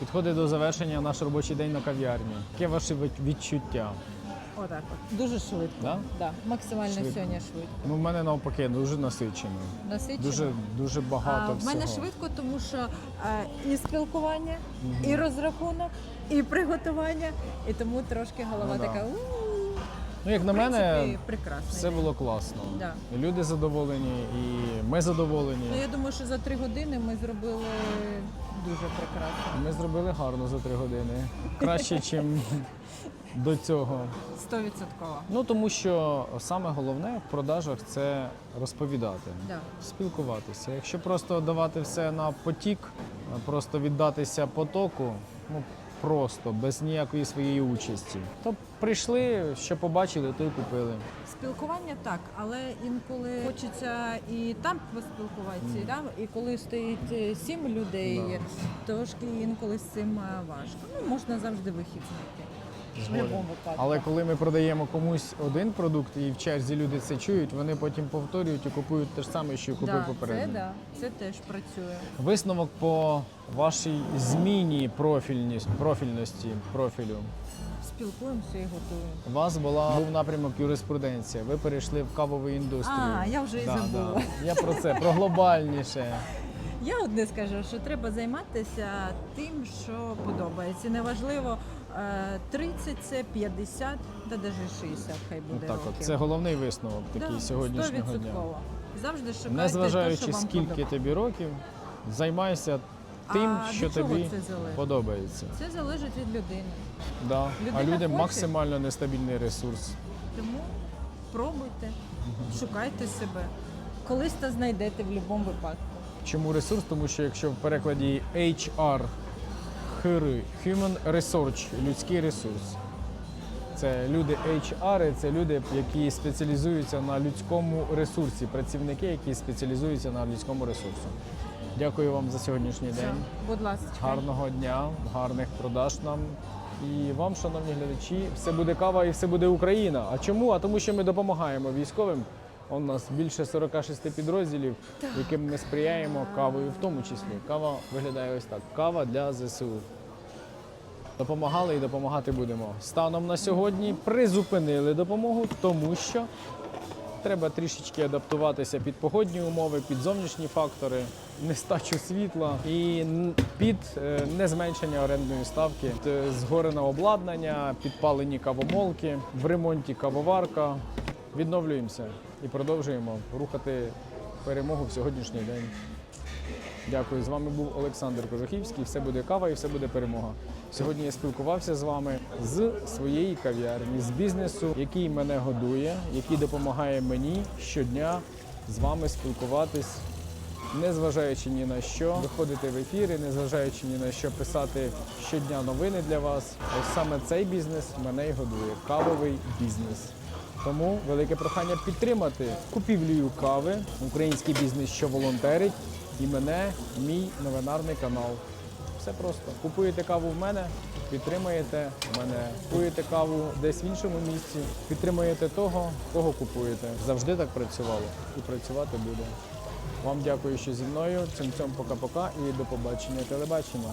Підходить до завершення наш робочий день на кав'ярні. Яке ваше відчуття? Отак от. Дуже швидко. Да? Да. Максимально Швидко. сьогодні швидко. Ну, в мене навпаки дуже насичено. Насичено. Дуже дуже багато а, в всього. мене швидко, тому що е, і спілкування, і розрахунок, і приготування, і тому трошки голова Ну да. така. «У-у-у». Ну, як на В мене, принципі, прекрасно. все було класно. Да. І Люди задоволені, і ми задоволені. Ну, я думаю, що за три години ми зробили дуже прекрасно. Ми зробили гарно за три години. Краще, ніж до цього. Стовідсотково. Ну тому що саме головне в продажах це розповідати, Да. спілкуватися. Якщо просто давати все на потік, просто віддатися потоку, ну просто без ніякої своєї участі, то прийшли, що побачили, то й купили. Спілкування так, але інколи хочеться і там поспілкуватися, і там, і коли стоїть е, сім людей, трошки інколи з цим е, важко. Ну, можна завжди вихід знайти. В будь-якому випадку. Але коли ми продаємо комусь один продукт і в черзі люди це чують, вони потім повторюють і купують те ж саме, що й купив да, це, попередньо. да, це теж працює. Висновок по вашій зміні профільність, профільності профілю. Спілкуємося і готуємо. У вас була був напрямок юриспруденція. Ви перейшли в кавову індустрію. А, я вже і забула. Я про це про глобальніше. Я одне скажу, що треба займатися тим, що подобається. Неважливо, е, 30 це 50 та навіть 60 хай Ну, буде так, років. от це головний висновок такий Да, сьогоднішнього дня. 100%. Завжди шукайте те, що вам скільки подобається. тобі років, займайся тим, А що від чого тобі це залежить? подобається. Це залежить від людини. Да. А люди хоче. максимально нестабільний ресурс. Тому пробуйте, шукайте себе. Колись то знайдете в будь-якому випадку. Чому ресурс? Тому що якщо в перекладі HR, HR, Human Resource, людський ресурс. Це люди HR, це люди, які спеціалізуються на людському ресурсі, працівники, які спеціалізуються на людському ресурсі. Дякую вам за сьогоднішній Все, день. будь ласка. Гарного дня, гарних продаж нам. І вам, шановні глядачі, все буде кава і все буде Україна. А чому? А тому, що ми допомагаємо військовим. У нас більше 46 підрозділів, яким ми сприяємо кавою, в тому числі. Кава виглядає ось так: кава для ЗСУ. Допомагали і допомагати будемо. Станом на сьогодні призупинили допомогу, тому що треба трішечки адаптуватися під погодні умови, під зовнішні фактори, нестачу світла і під е, незменшення орендної ставки, згорене обладнання, підпалені кавомолки, в ремонті кавоварка. Відновлюємося і продовжуємо рухати перемогу в сьогоднішній день. Дякую. З вами був Олександр Кожухівський. Все буде кава і все буде перемога. Сьогодні я спілкувався з вами з своєї кав'ярні, з бізнесу, який мене годує, який допомагає мені щодня з вами спілкуватись, незважаючи ні на що, виходити в ефіри, незважаючи ні на що писати щодня новини для вас. Ось саме цей бізнес мене й годує. Кавовий бізнес. Тому велике прохання підтримати купівлею кави, український бізнес, що волонтерить, і мене, мій новинарний канал. Все просто. Купуєте каву в мене, підтримуєте мене. Купуєте каву десь в іншому місці, підтримуєте того, кого купуєте. Завжди так працювало і працювати буде. Вам дякую, що зі мною. Цим цьому пока-пока і до побачення телебачення.